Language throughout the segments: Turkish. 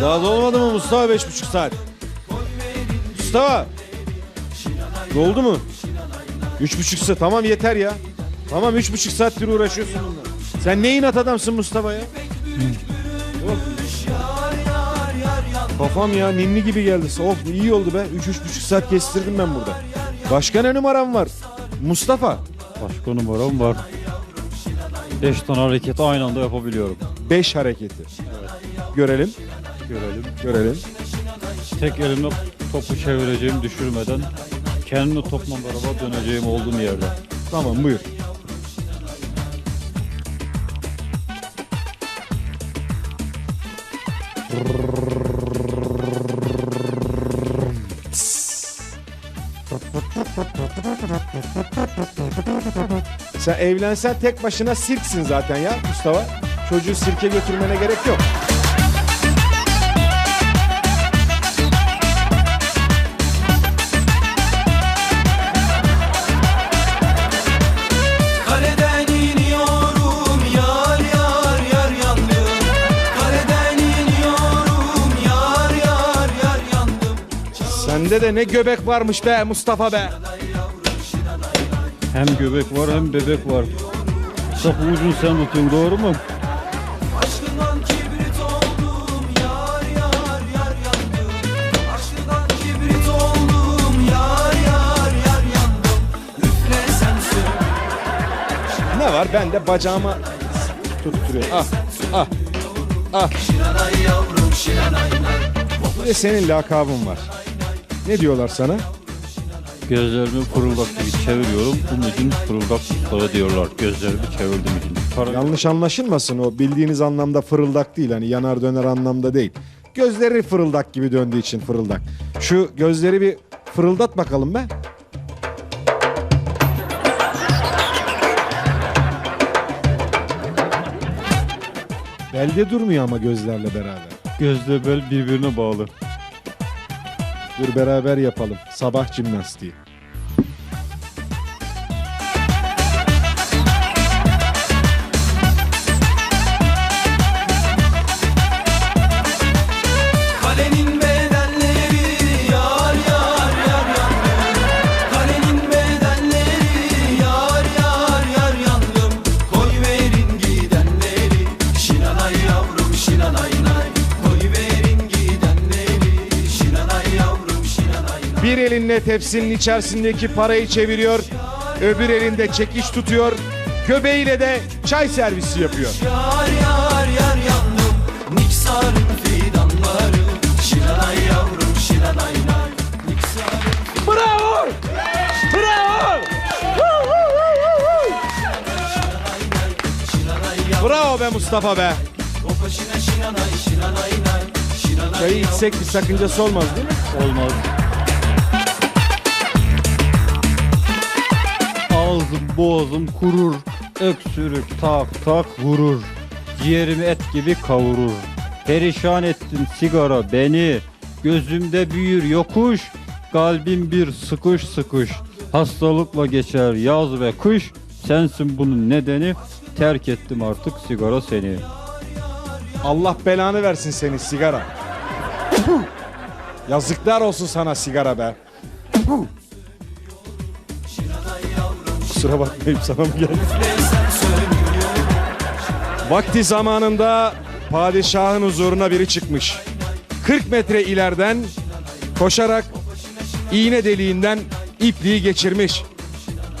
Daha dolmadı mı Mustafa beş buçuk saat? Mustafa. Doldu mu? Üç buçuk saat. Tamam yeter ya. Tamam üç buçuk saattir uğraşıyorsun bununla. Sen ne inat adamsın Mustafa ya? Of. Kafam ya ninni gibi geldi. Oh iyi oldu be. Üç üç buçuk saat kestirdim ben burada. Başka ne numaram var? Mustafa. Başka numaram var. 5 tane hareket aynı anda yapabiliyorum. Beş hareketi. Görelim. Görelim. Görelim. Tek elimle topu çevireceğim düşürmeden kendimle topla beraber döneceğim olduğum yerde. Tamam buyur. Sen evlensen tek başına sirksin zaten ya Mustafa. Çocuğu sirke götürmene gerek yok. Sende de ne göbek varmış be Mustafa be. Hem göbek var hem bebek var. Sapı ucunu sen tutuyorsun doğru mu? Aşkından kibrit oldum yar yar yar yandım Aşkından kibrit oldum yar yar yar yandım Üflesen söyle Ne var? Ben de bacağıma tutturuyor. Ah, ah, ah. Bir de senin lakabın var. Ne diyorlar sana? Gözlerimi fırıldak gibi çeviriyorum. Bunun için fırıldak para diyorlar. Gözlerimi çevirdim için. Para Yanlış anlaşılmasın o bildiğiniz anlamda fırıldak değil. Hani yanar döner anlamda değil. Gözleri fırıldak gibi döndüğü için fırıldak. Şu gözleri bir fırıldat bakalım be. Belde durmuyor ama gözlerle beraber. gözle bel birbirine bağlı. Dur beraber yapalım. Sabah jimnastiği. Bir elinle tepsinin içerisindeki parayı çeviriyor. Öbür elinde çekiç tutuyor. Göbeğiyle de çay servisi yapıyor. Yar yar yar yandım Niksarın fidanları Şinanay yavrum şinanay nay Niksarın Bravo! Bravo! Bravo be Mustafa be. Çayı içsek bir sakıncası olmaz değil mi? Olmaz. Ağzım boğazım kurur. Öksürük tak tak vurur. Ciğerimi et gibi kavurur. Perişan ettin sigara beni. Gözümde büyür yokuş. Kalbim bir sıkış sıkış. Hastalıkla geçer yaz ve kış. Sensin bunun nedeni. Terk ettim artık sigara seni. Allah belanı versin seni sigara. Yazıklar olsun sana sigara be. Kusura bakmayayım sana mı geldi? Vakti zamanında padişahın huzuruna biri çıkmış. 40 metre ileriden koşarak iğne deliğinden ipliği geçirmiş.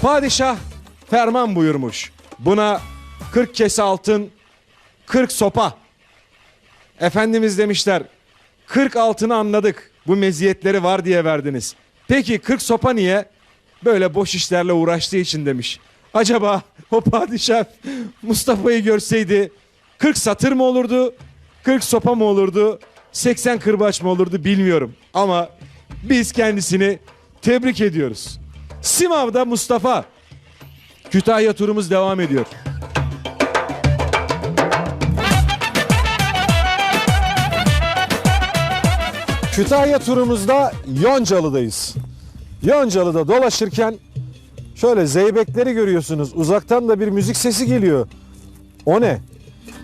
Padişah ferman buyurmuş. Buna 40 kese altın, 40 sopa. Efendimiz demişler 40 altını anladık. Bu meziyetleri var diye verdiniz. Peki 40 sopa niye? Böyle boş işlerle uğraştığı için demiş. Acaba o padişah Mustafa'yı görseydi 40 satır mı olurdu? 40 sopa mı olurdu? 80 kırbaç mı olurdu bilmiyorum. Ama biz kendisini tebrik ediyoruz. Simav'da Mustafa. Kütahya turumuz devam ediyor. Kütahya turumuzda Yoncalı'dayız. Yoncalı'da dolaşırken şöyle zeybekleri görüyorsunuz. Uzaktan da bir müzik sesi geliyor. O ne?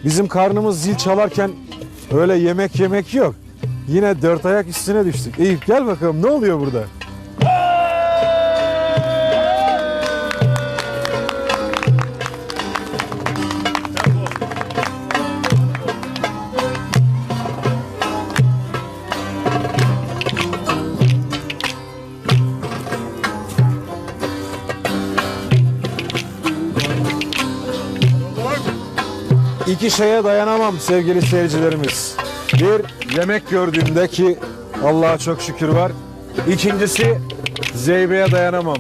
Bizim karnımız zil çalarken öyle yemek yemek yok. Yine dört ayak üstüne düştük. Eyüp gel bakalım ne oluyor burada? İki şeye dayanamam sevgili seyircilerimiz. Bir, yemek gördüğümde ki Allah'a çok şükür var. İkincisi, Zeybe'ye dayanamam.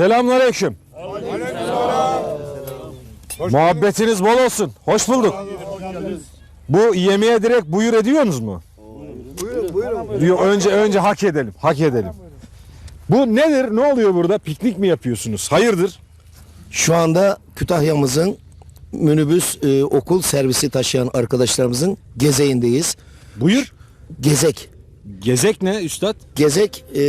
Selamünaleyküm. Muhabbetiniz bol olsun. Hoş bulduk. Bu yemeğe direkt buyur ediyorsunuz mu? Buyurun, buyurun. Önce önce hak edelim. Hak edelim. Bu nedir? Ne oluyor burada? Piknik mi yapıyorsunuz? Hayırdır? Şu anda Kütahya'mızın minibüs e, okul servisi taşıyan arkadaşlarımızın gezeğindeyiz. Buyur. Gezek. Gezek ne üstad? Gezek e,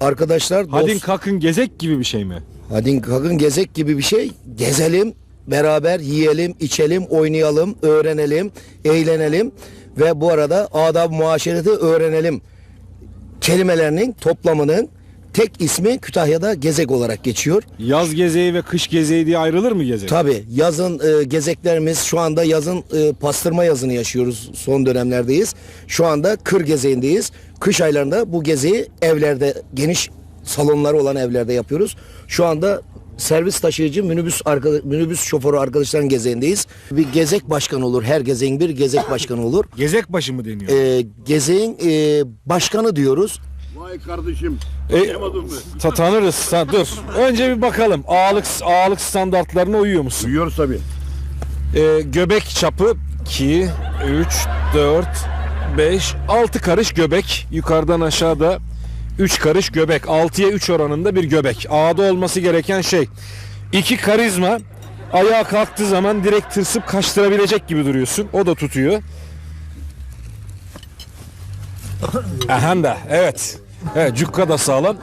arkadaşlar dost- Hadin kakın gezek gibi bir şey mi? Hadin kakın gezek gibi bir şey. Gezelim, beraber yiyelim, içelim, oynayalım, öğrenelim, eğlenelim ve bu arada adab muaşereti öğrenelim. Kelimelerinin toplamının tek ismi Kütahya'da gezek olarak geçiyor. Yaz gezeği ve kış gezeği diye ayrılır mı gezek? Tabii yazın e, gezeklerimiz şu anda yazın e, pastırma yazını yaşıyoruz son dönemlerdeyiz. Şu anda kır gezeğindeyiz. Kış aylarında bu gezeyi evlerde geniş salonları olan evlerde yapıyoruz. Şu anda servis taşıyıcı minibüs arka, minibüs şoförü arkadaşların gezeğindeyiz. Bir gezek başkanı olur. Her gezeğin bir gezek başkanı olur. Gezek başı mı deniyor? E, gezeğin e, başkanı diyoruz. Vay kardeşim. E, ta- tanırız. Sa- dur. Önce bir bakalım. Ağalık ağalık standartlarına uyuyor musun? Duyuyoruz tabii. Ee, göbek çapı 2, 3, 4, 5, 6 karış göbek. Yukarıdan aşağıda 3 karış göbek. 6'ya 3 oranında bir göbek. A'da olması gereken şey. 2 karizma. Ayağa kalktığı zaman direkt tırsıp kaçtırabilecek gibi duruyorsun. O da tutuyor. Ahem da evet. Evet cukka da sağlam.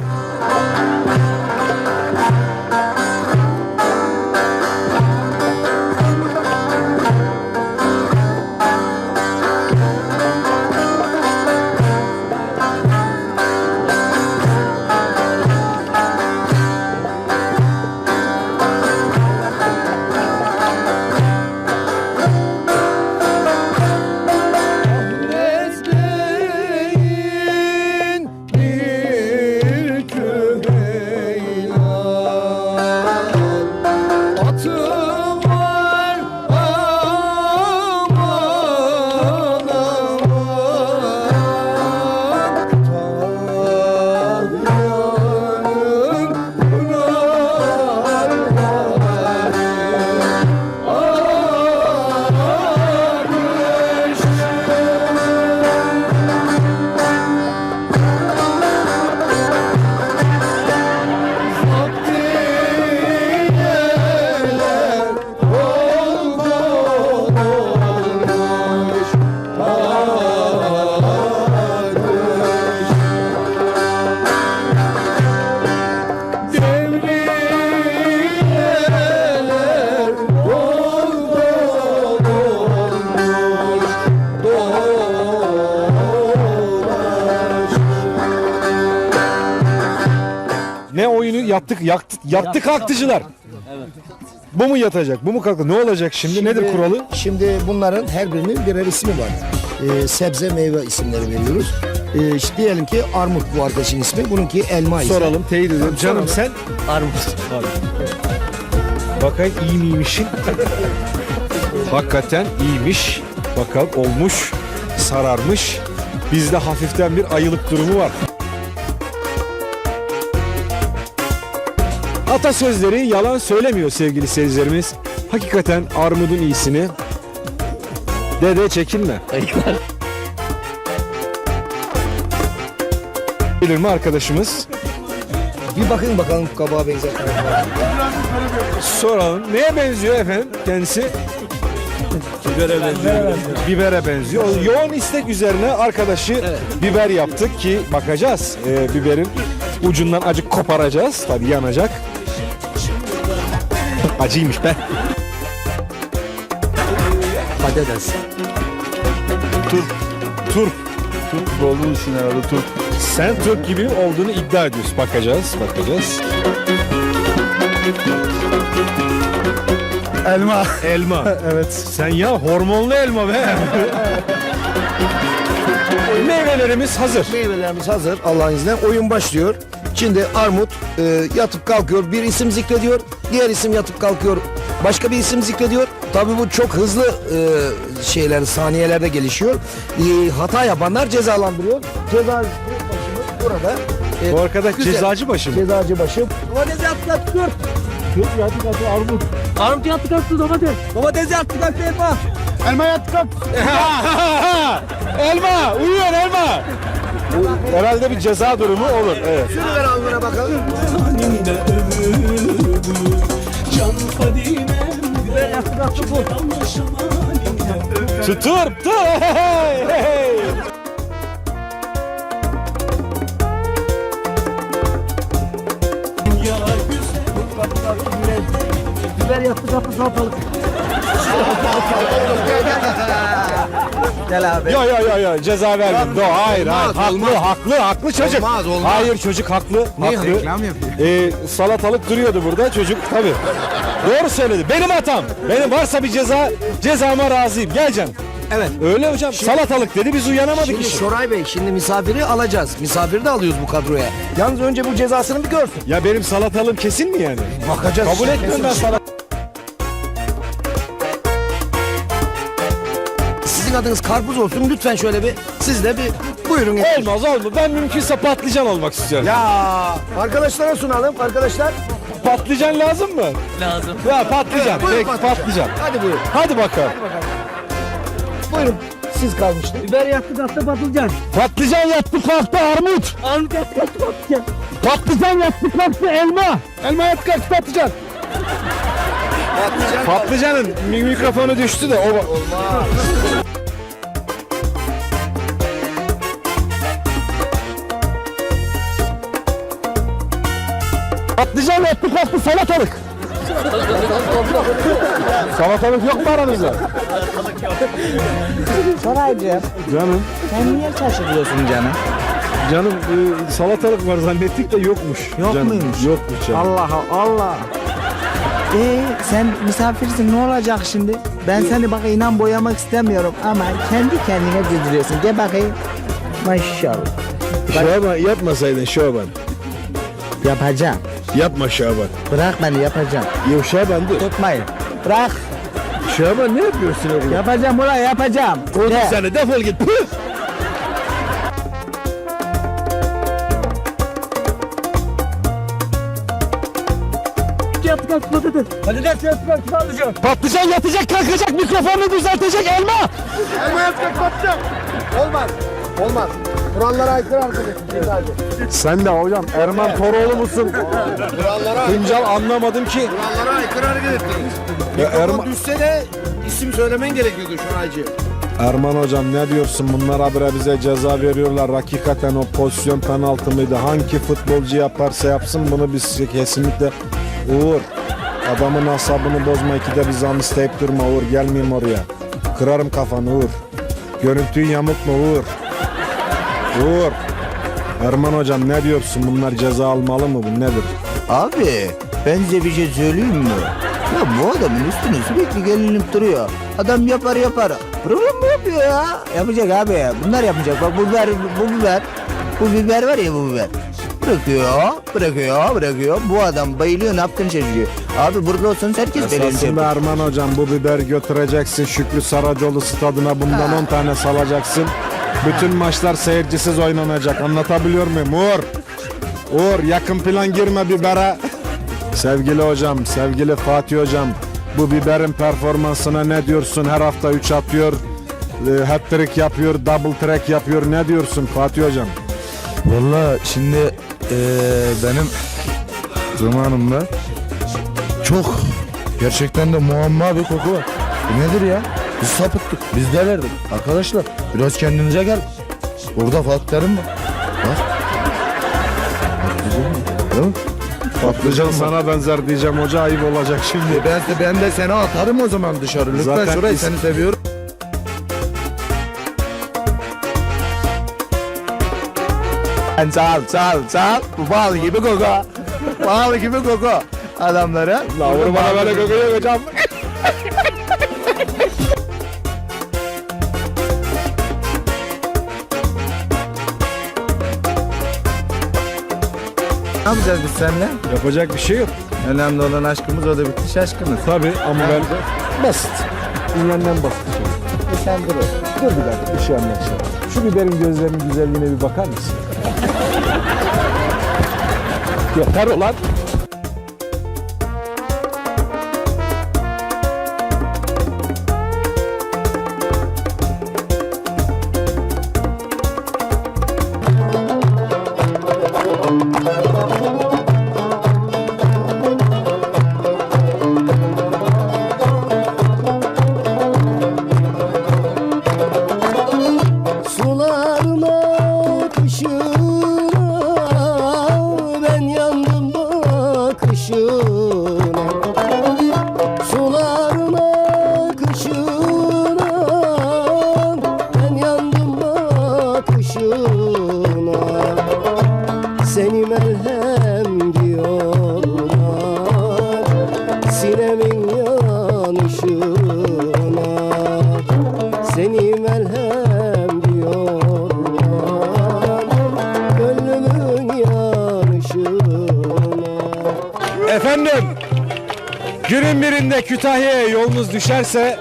Oyunu yattık yaktı, yattı kalktıcılar. Bu mu yatacak? Bu mu kalktı? Ne olacak şimdi? Nedir kuralı? Şimdi bunların her birinin birer ismi var. Ee, sebze meyve isimleri veriyoruz. Ee, işte diyelim ki armut bu arkadaşın ismi. Bununki elma ismi. Soralım, teyit edelim. Canım sen Armut. bakayım iyi miymişin? Hakikaten iyiymiş. Bakalım olmuş, sararmış. Bizde hafiften bir ayılık durumu var. Atasözleri yalan söylemiyor sevgili seyircilerimiz. Hakikaten armudun iyisini dede çekinme. Bilir mi arkadaşımız? Bir bakın bakalım kabağa benzer tarafı var. mı? Soralım. Neye benziyor efendim kendisi? Bibere benziyor. Bibere benziyor. O Yoğun istek üzerine arkadaşı biber yaptık ki bakacağız. Ee, biberin ucundan acık koparacağız. Tabii yanacak. Acıymış be. Patates. Turp. Turp olduğunu düşün herhalde Turp. Sen Türk gibi olduğunu iddia ediyorsun. Bakacağız, bakacağız. Elma. Elma. evet. Sen ya hormonlu elma be. Meyvelerimiz hazır. Meyvelerimiz hazır Allah'ın izniyle. Oyun başlıyor. Şimdi armut e, yatıp kalkıyor. Bir isim zikrediyor. Diğer isim yatıp kalkıyor. Başka bir isim zikrediyor. Tabii bu çok hızlı e, şeyler saniyelerde gelişiyor. E, hata yapanlar cezalandırıyor. Ceza burada. E, Bu arkadaş güzel. cezacı başı mı? Cezacı başım. Domates yaptı kalktı dur. Yattı kalktı armut. Armut yattı kalktı domates. Domates yattı kalktı elma. Elma yattı kalk. elma! Uyuyor elma! Bu herhalde bir ceza durumu olur. Evet. Şunu ver alnına bakalım. Tutur! Tur! Hey, hey, Biber yattı kalktı salatalık. Gel abi. Yo yo yo yo ceza verdim. Do, hayır hayır. Haklı olmaz. haklı haklı çocuk. Olmaz, olmaz. Hayır çocuk haklı. haklı. yapıyor? Ee, salatalık duruyordu burada çocuk tabii. Doğru söyledi. Benim hatam. Benim varsa bir ceza cezama razıyım. Gel canım. Evet. Öyle hocam. salatalık dedi biz uyanamadık Şimdi işte. Şoray Bey şimdi misafiri alacağız. Misafiri de alıyoruz bu kadroya. Yalnız önce bu cezasını bir görsün. Ya benim salatalığım kesin mi yani? Bakacağız. Kabul etmiyorum ben salat. Sizin adınız karpuz olsun. Lütfen şöyle bir siz de bir buyurun. Olmaz olmaz. Ben mümkünse patlıcan olmak istiyorum. Ya arkadaşlara sunalım arkadaşlar. Patlıcan lazım mı? Lazım. Ya patlıcan. Buyurun Peki patlıcan. Hadi buyurun. Hadi bakalım. Buyurun. Siz kalmıştı. Biber yaktı kalktı patlıcan. Patlıcan yattı kalktı armut. Armut yaktı kalktı patlıcan. Patlıcan yattı kalktı elma. Elma yattı kalktı patlıcan. Patlıcan. Patlıcanın mi- mikrofonu düştü de o Patlıcan yattı kalktı salatalık. salatalık yok mu aranızda? Soraycığım Canım, sen niye şaşırıyorsun canım? canım e, salatalık var zannettik de yokmuş. Yok canım. muymuş? Yokmuş canım. Allah Allah. Ee, sen misafirsin ne olacak şimdi? Ben seni bak inan boyamak istemiyorum ama kendi kendine güldürüyorsun. Gel bakayım. Maşallah. Şaban yapmasaydın Şaban. Yapacağım. Yapma Şaban. Bırak beni yapacağım. Yok Şaban dur. Tutmayın. Bırak. Şaban ne yapıyorsun oğlum? Yapacağım ulan yapacağım. Kovdum De. seni defol git. Püh! Patlıcan yatacak kalkacak mikrofonu düzeltecek elma. Elma kalktı patlıcan. Olmaz. Olmaz. Kurallara aykırı arkadaşım. Sen de hocam Erman Toroğlu musun? Kurallara Hıncal anlamadım ki. Kurallara aykırı hareket ettiniz. Ya Erman, düşse de isim söylemen gerekiyordu Şoraycı. Erman hocam ne diyorsun? Bunlar habire bize ceza veriyorlar. Hakikaten o pozisyon penaltı mıydı? Hangi futbolcu yaparsa yapsın bunu biz kesinlikle Uğur adamın asabını bozma ikide bir zam isteyip durma Uğur gelmeyeyim oraya. Kırarım kafanı Uğur. Görüntüyü yamultma Uğur. Uğur. Erman hocam ne diyorsun? Bunlar ceza almalı mı? Bu nedir? Abi ben size bir şey söyleyeyim mi? Ya bu adamın üstüne sürekli gelinip duruyor. Adam yapar yapar. Program mı yapıyor ya? Yapacak abi. Bunlar yapacak. Bak bu biber, bu biber. Bu biber var ya bu biber. Bırakıyor, bırakıyor, bırakıyor. Bu adam bayılıyor ne yaptığını şaşırıyor. Abi burada olsanız herkes böyle Esasında Erman hocam bu biber götüreceksin Şükrü Saracoğlu stadına bundan 10 tane salacaksın. Bütün maçlar seyircisiz oynanacak. Anlatabiliyor muyum? Uğur. Uğur yakın plan girme bibere. Sevgili hocam, sevgili Fatih hocam. Bu biberin performansına ne diyorsun? Her hafta 3 atıyor. e, Hat-trick yapıyor, double track yapıyor. Ne diyorsun Fatih hocam? Valla şimdi eee, benim zamanımda çok gerçekten de muamma bir koku var. Nedir ya? Biz sapıttık, biz delerdik. Arkadaşlar biraz kendinize gel. Burada fatlarım var. Bak. Patlıcan mı? Değil mi? Patlıcan? Sana benzer diyeceğim hoca ayıp olacak şimdi. Ben, de, ben de seni atarım o zaman dışarı. Lütfen Zaten şurayı seni seviyorum. Sal sal sal. Bu bal gibi koku. bal gibi koku. Adamlara. Lavru bana böyle kokuyor hocam. Ne yapacağız biz seninle? Yapacak bir şey yok. Önemli olan aşkımız o da bitti şaşkınız. Tabii ama ben basit. Dünyanın basit şey. E sen dur. Dur bir dakika bir şey anlatacağım. Şu biberin gözlerinin güzelliğine bir bakar mısın? Yeter ulan. Kütahya'ya yolunuz düşerse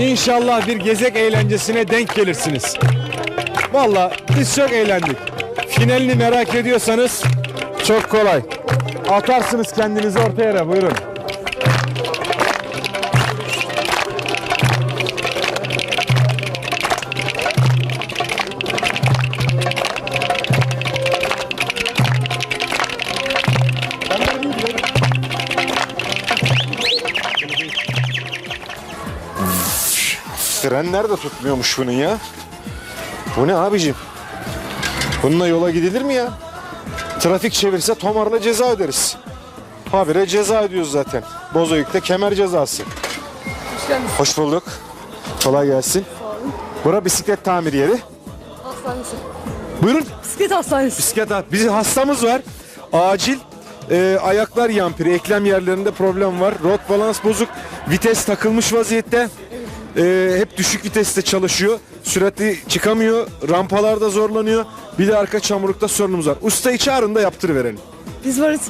inşallah bir gezek eğlencesine denk gelirsiniz. Vallahi biz çok eğlendik. Finalini merak ediyorsanız çok kolay. Atarsınız kendinizi orta yere buyurun. Frenler de tutmuyormuş bunun ya. Bu ne abicim? Bununla yola gidilir mi ya? Trafik çevirse tomarla ceza öderiz. Habire ceza ödüyoruz zaten. Bozoyuk'ta kemer cezası. Hoş bulduk. Kolay gelsin. Bura bisiklet tamir yeri. Hastanesi. Buyurun. Bisiklet hastanesi. Bisiklet bizim hastamız var. Acil e, ayaklar yampiri, eklem yerlerinde problem var. Rot balans bozuk, vites takılmış vaziyette. E, hep düşük viteste çalışıyor. Süratli çıkamıyor, rampalarda zorlanıyor. Bir de arka çamurlukta sorunumuz var. Ustayı çağırın da yaptırıverelim. Biz varız.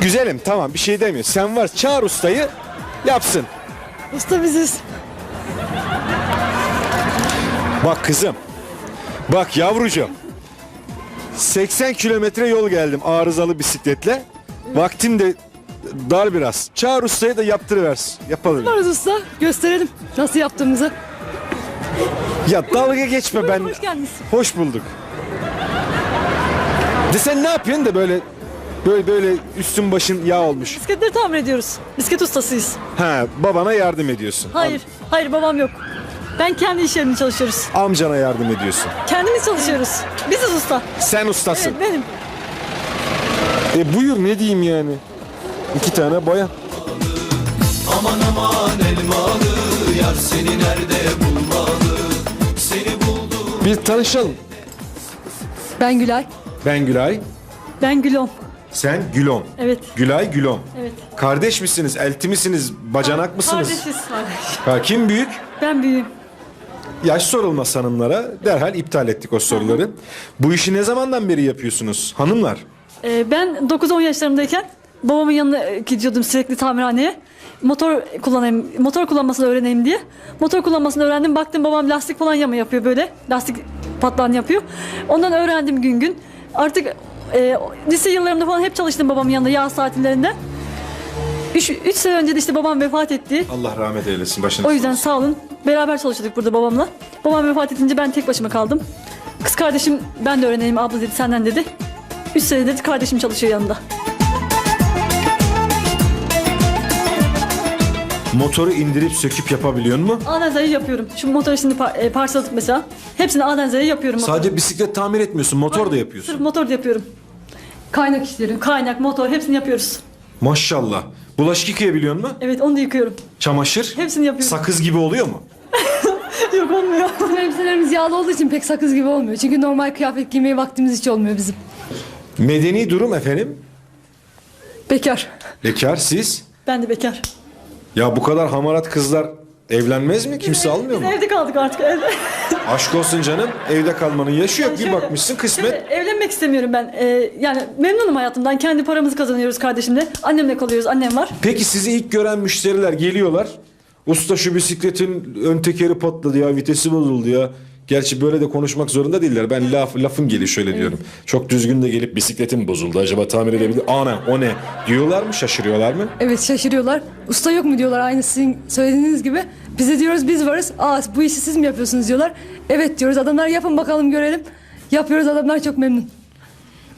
Güzelim tamam bir şey demiyor. Sen var çağır ustayı yapsın. Usta biziz. Bak kızım. Bak yavrucuğum. 80 kilometre yol geldim arızalı bisikletle. Vaktim de dar biraz. Çağır ustayı da yaptırıversin. Yapalım. Varız usta. Gösterelim nasıl yaptığımızı. Ya dalga geçme ben. Hoş geldiniz. Hoş bulduk. De sen ne yapıyorsun da böyle böyle böyle üstün başın yağ olmuş. Bisikletleri tamir ediyoruz. Bisiklet ustasıyız. Ha babana yardım ediyorsun. Hayır. Hayır babam yok. Ben kendi iş yerimde çalışıyoruz. Amcana yardım ediyorsun. Kendimiz çalışıyoruz. Biziz usta. Sen ustasın. Evet benim. E buyur ne diyeyim yani. İki tane bayan. Aman aman elmalı Yar seni nerede bulmalı Seni buldu Bir tanışalım. Ben Gülay. Ben Gülay. Ben Gülom. Sen Gülon. Evet. Gülay Gülon. Evet. Kardeş misiniz? Elti misiniz? Bacanak mısınız? Kardeşiz kardeş. Ha, kim büyük? Ben büyüğüm. Yaş sorulmaz hanımlara. Derhal iptal ettik o soruları. Bu işi ne zamandan beri yapıyorsunuz hanımlar? Ee, ben 9-10 yaşlarındayken babamın yanına e, gidiyordum sürekli tamirhaneye. Motor kullanayım, motor kullanmasını öğreneyim diye. Motor kullanmasını öğrendim. Baktım babam lastik falan yama yapıyor böyle. Lastik patlağını yapıyor. Ondan öğrendim gün gün. Artık e, lise yıllarımda falan hep çalıştım babamın yanında yaz tatillerinde. 3 sene önce de işte babam vefat etti. Allah rahmet eylesin başınız. O yüzden sağ olun. Beraber çalışıyorduk burada babamla. Babam vefat edince ben tek başıma kaldım. Kız kardeşim ben de öğreneyim abla dedi senden dedi. 3 senedir kardeşim çalışıyor yanında. Motoru indirip söküp yapabiliyor mu? A'dan Z'ye yapıyorum. Şu motoru şimdi par- e, parçaladık mesela. Hepsini A'dan Z'ye yapıyorum. motoru. Sadece bisiklet tamir etmiyorsun, motor da yapıyorsun. Sırf motor da yapıyorum. Kaynak işleri, kaynak, motor hepsini yapıyoruz. Maşallah. Bulaşık yıkayabiliyor mu? Evet onu da yıkıyorum. Çamaşır? Hepsini yapıyorum. Sakız gibi oluyor mu? Yok olmuyor. Bizim elbiselerimiz yağlı olduğu için pek sakız gibi olmuyor. Çünkü normal kıyafet giymeye vaktimiz hiç olmuyor bizim. Medeni durum efendim. Bekar. Bekar siz. Ben de bekar. Ya bu kadar hamarat kızlar evlenmez mi? Kimse almıyor mu? Biz evde kaldık artık evde. Aşk olsun canım. Evde kalmanın yaşı yok. Bir Şöyle- bakmışsın kısmet. şöyle, evlenmek istemiyorum ben. Ee, yani memnunum hayatımdan. Kendi paramızı kazanıyoruz kardeşimle. Annemle kalıyoruz. Annem var. Peki sizi ilk gören müşteriler geliyorlar. Usta şu bisikletin ön tekeri patladı ya, vitesi bozuldu ya. Gerçi böyle de konuşmak zorunda değiller. Ben laf, lafın geli şöyle diyorum. Çok düzgün de gelip bisikletim bozuldu. Acaba tamir edebilir? Ana o ne? Diyorlar mı? Şaşırıyorlar mı? Evet şaşırıyorlar. Usta yok mu diyorlar aynı sizin söylediğiniz gibi. Biz de diyoruz biz varız. Aa bu işi siz mi yapıyorsunuz diyorlar. Evet diyoruz adamlar yapın bakalım görelim. Yapıyoruz adamlar çok memnun.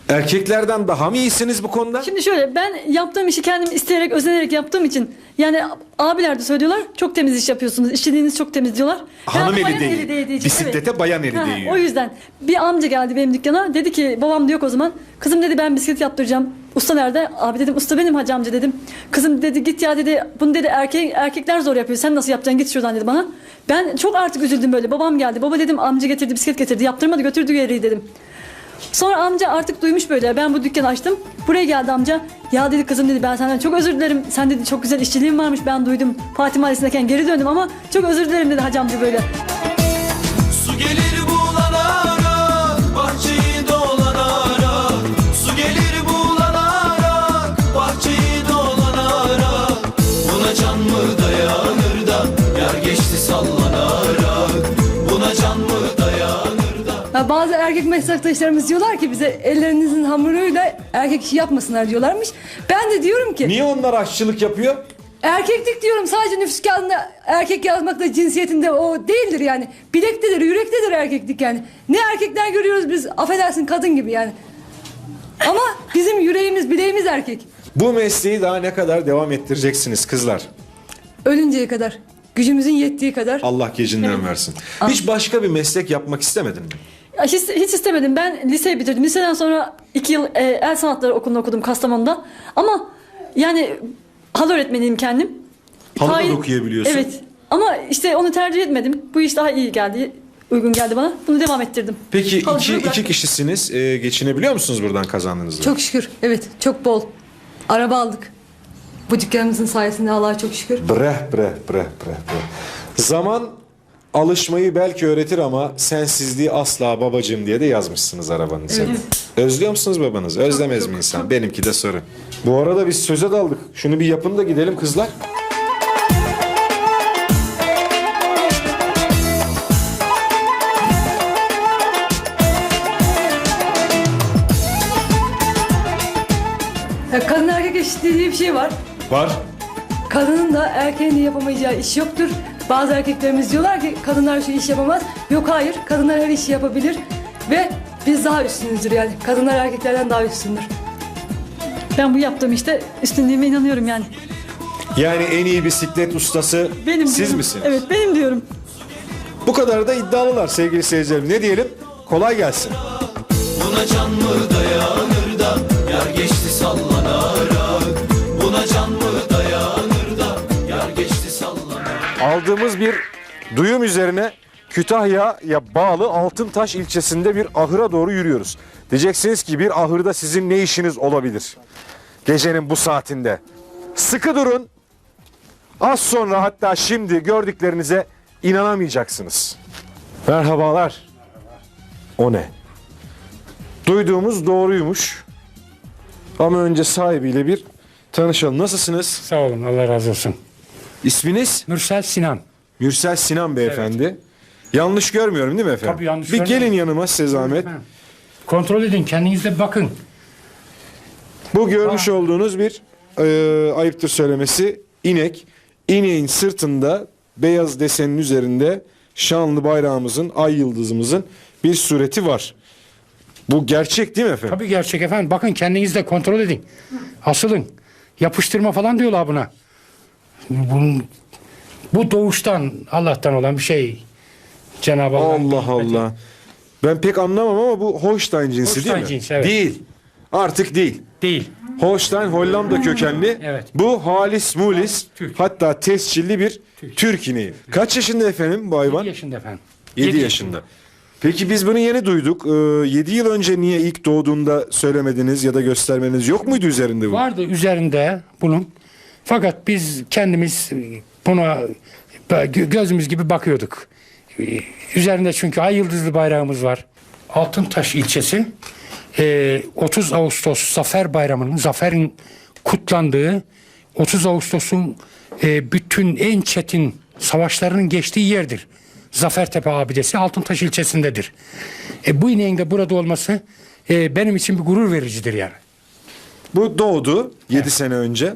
Erkeklerden daha mı iyisiniz bu konuda? Şimdi şöyle ben yaptığım işi kendim isteyerek, özenerek yaptığım için yani abiler de söylüyorlar çok temiz iş yapıyorsunuz. İşçiliğiniz çok temiz diyorlar. Hanım eli değil. Bisiklete bayan eli değiyor. O yüzden bir amca geldi benim dükkana. Dedi ki babam diyor o zaman. Kızım dedi ben bisiklet yaptıracağım. Usta nerede? Abi dedim usta benim hacı amca dedim. Kızım dedi git ya dedi. Bunu dedi erkek erkekler zor yapıyor. Sen nasıl yapacaksın git şuradan dedi bana. Ben çok artık üzüldüm böyle. Babam geldi. Baba dedim amca getirdi bisiklet getirdi. Yaptırmadı götürdü geri dedim. Sonra amca artık duymuş böyle. Ben bu dükkanı açtım. Buraya geldi amca. Ya dedi kızım dedi ben senden çok özür dilerim. Sen dedi çok güzel işçiliğin varmış ben duydum. Fatih Mahallesi'ndeyken geri döndüm ama çok özür dilerim dedi hacı amca böyle. Su gelir bulanarak Bahçeyi bazı erkek meslektaşlarımız diyorlar ki bize ellerinizin hamuruyla erkek işi yapmasınlar diyorlarmış. Ben de diyorum ki Niye onlar aşçılık yapıyor? erkeklik diyorum sadece nüfus kağıdında erkek yazmakla cinsiyetinde o değildir yani. Bilektedir, yürektedir erkeklik yani. Ne erkekler görüyoruz biz affedersin kadın gibi yani. Ama bizim yüreğimiz, bileğimiz erkek. Bu mesleği daha ne kadar devam ettireceksiniz kızlar? Ölünceye kadar. Gücümüzün yettiği kadar. Allah gecinden versin. Hiç başka bir meslek yapmak istemedin mi? Ya Hiç, hiç istemedim. Ben liseyi bitirdim. Liseden sonra iki yıl e, el sanatları okulunu okudum Kastamonu'da. Ama yani hal öğretmeniyim kendim. Halı da Tayin- dokuyabiliyorsun. Evet. Ama işte onu tercih etmedim. Bu iş daha iyi geldi. Uygun geldi bana. Bunu devam ettirdim. Peki iki, iki kişisiniz. Ee, geçinebiliyor musunuz buradan kazandığınızla? Çok şükür. Evet, çok bol. Araba aldık. Bu dükkanımızın sayesinde Allah'a çok şükür. Breh breh breh breh breh. Zaman alışmayı belki öğretir ama sensizliği asla babacığım diye de yazmışsınız arabanıza. Özlüyor musunuz babanızı? Özlemez mi insan? Benimki de soru. Bu arada biz söze daldık. Şunu bir yapın da gidelim kızlar. Ya kadın erkek eşitliği diye bir şey var. Var. Kadının da erkeğin de yapamayacağı iş yoktur. Bazı erkeklerimiz diyorlar ki kadınlar şu iş yapamaz. Yok hayır, kadınlar her işi yapabilir. Ve biz daha üstünüzdür yani. Kadınlar erkeklerden daha üstündür. Ben bu yaptığım işte üstünlüğüme inanıyorum yani. Yani en iyi bisiklet ustası Benim siz diyorum. misiniz? Evet benim diyorum. Bu kadar da iddialılar sevgili seyircilerim. Ne diyelim? Kolay gelsin. Buna can mı dayanır da Yer geçti sallanarak Aldığımız bir duyum üzerine Kütahya'ya bağlı Altıntaş ilçesinde bir ahıra doğru yürüyoruz. Diyeceksiniz ki bir ahırda sizin ne işiniz olabilir? Gecenin bu saatinde. Sıkı durun. Az sonra hatta şimdi gördüklerinize inanamayacaksınız. Merhabalar. O ne? Duyduğumuz doğruymuş. Ama önce sahibiyle bir tanışalım. Nasılsınız? Sağ olun Allah razı olsun. İsminiz? Mürsel Sinan. Mürsel Sinan beyefendi. Yanlış görmüyorum değil mi efendim? Tabii yanlış Bir görmüyorum. gelin yanıma size zahmet. Kontrol edin kendinize bakın. Bu görmüş olduğunuz bir e, ayıptır söylemesi inek. İneğin sırtında beyaz desenin üzerinde şanlı bayrağımızın, ay yıldızımızın bir sureti var. Bu gerçek değil mi efendim? Tabii gerçek efendim. Bakın kendiniz de kontrol edin. Asılın. Yapıştırma falan diyorlar buna. Bunun, bu doğuştan Allah'tan olan bir şey. Cenab-ı Allah'ın Allah hikmeti. Allah. Ben pek anlamam ama bu Holstein cinsi Holstein değil mi? cinsi, evet. Değil. Artık değil. Değil. Holstein Hollanda kökenli. Evet. Bu halis mulis Türk. hatta tescilli bir Türk, ineği. Kaç yaşında efendim bu hayvan? 7 yaşında efendim. 7 Yedi yaşında. Peki biz bunu yeni duyduk. 7 yıl önce niye ilk doğduğunda söylemediniz ya da göstermeniz yok muydu üzerinde bu? Vardı üzerinde bunun. Fakat biz kendimiz buna gö- gözümüz gibi bakıyorduk. Üzerinde çünkü ay yıldızlı bayrağımız var. Altıntaş ilçesi e, 30 Ağustos Zafer Bayramı'nın, zaferin kutlandığı 30 Ağustos'un e, bütün en çetin savaşlarının geçtiği yerdir. Zafertepe abidesi Altıntaş ilçesindedir. E, bu ineğin de burada olması e, benim için bir gurur vericidir yani. Bu doğdu 7 sene önce.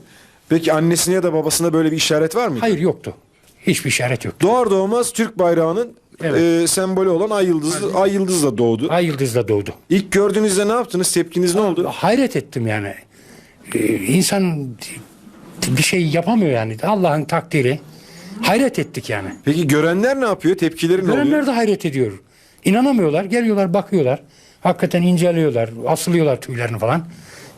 Peki annesine ya da babasına böyle bir işaret var mıydı? Hayır yoktu. Hiçbir işaret yok. Doğar doğmaz Türk bayrağının Evet. e, sembolü olan ay yıldızı ay yıldızla doğdu. Ay yıldızla doğdu. İlk gördüğünüzde ne yaptınız? Tepkiniz ne oldu? Hayret ettim yani. Ee, insan bir şey yapamıyor yani. Allah'ın takdiri. Hayret ettik yani. Peki görenler ne yapıyor? Tepkileri ne oluyor? Görenler de hayret ediyor. İnanamıyorlar. Geliyorlar bakıyorlar. Hakikaten inceliyorlar. Asılıyorlar tüylerini falan.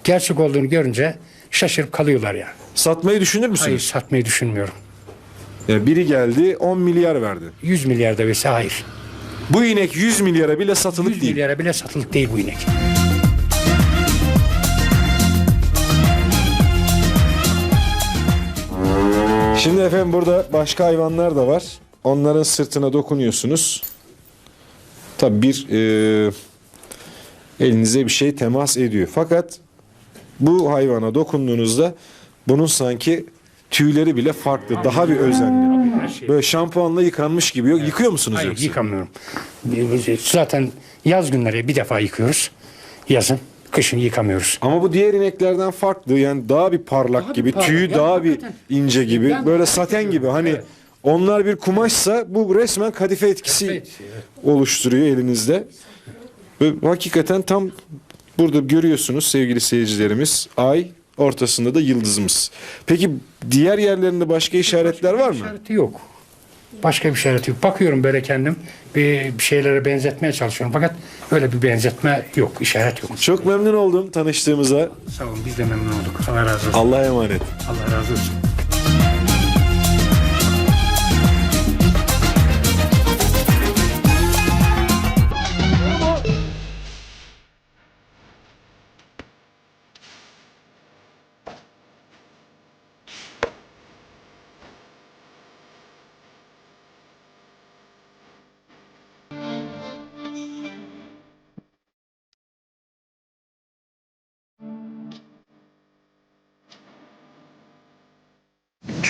Gerçek olduğunu görünce şaşırıp kalıyorlar yani. Satmayı düşünür müsünüz? Hayır satmayı düşünmüyorum. Ya biri geldi 10 milyar verdi. 100 milyarda verse hayır. Bu inek 100 milyara bile satılık 100 değil. milyara bile satılık değil bu inek. Şimdi efendim burada başka hayvanlar da var. Onların sırtına dokunuyorsunuz. Tabi bir e, elinize bir şey temas ediyor. Fakat bu hayvana dokunduğunuzda bunun sanki tüyleri bile farklı. Daha bir özenli. Şey. Böyle şampuanla yıkanmış gibi. Yok, yıkıyor musunuz Hayır yoksa? yıkamıyorum. Zaten yaz günleri bir defa yıkıyoruz. Yazın. Kışın yıkamıyoruz. Ama bu diğer ineklerden farklı. Yani daha bir parlak Daha bir gibi, parlak. tüyü Yani daha bir hakikaten. ince gibi. Ben böyle saten gibi. Hani Evet. onlar bir kumaşsa bu resmen kadife etkisi oluşturuyor elinizde. Ve hakikaten tam burada görüyorsunuz sevgili seyircilerimiz. Ay ortasında da yıldızımız. Peki diğer yerlerinde başka işaretler var mı? İşareti yok. Başka bir işareti yok. Bakıyorum böyle kendim bir, bir şeylere benzetmeye çalışıyorum. Fakat öyle bir benzetme yok. işaret yok. Çok memnun oldum tanıştığımıza. Sağ olun biz de memnun olduk. Allah razı olsun. Allah'a emanet. Allah razı olsun.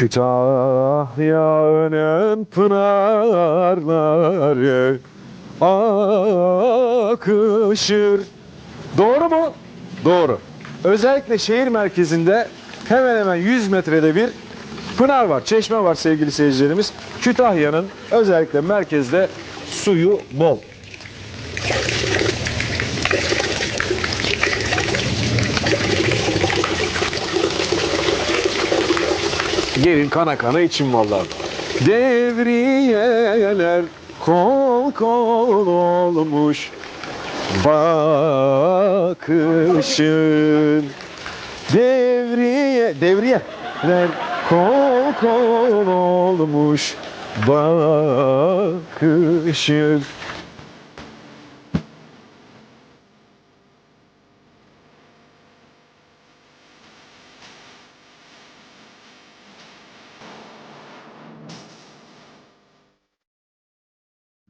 Kütahya'nın pınarları akışır. Doğru mu? Doğru. Özellikle şehir merkezinde hemen hemen 100 metrede bir pınar var, çeşme var sevgili seyircilerimiz. Kütahya'nın özellikle merkezde suyu bol. Gelin kana kana için vallahi. Devriyeler kol kol olmuş bakışın. Devriye, devriyeler kol kol olmuş bakışın.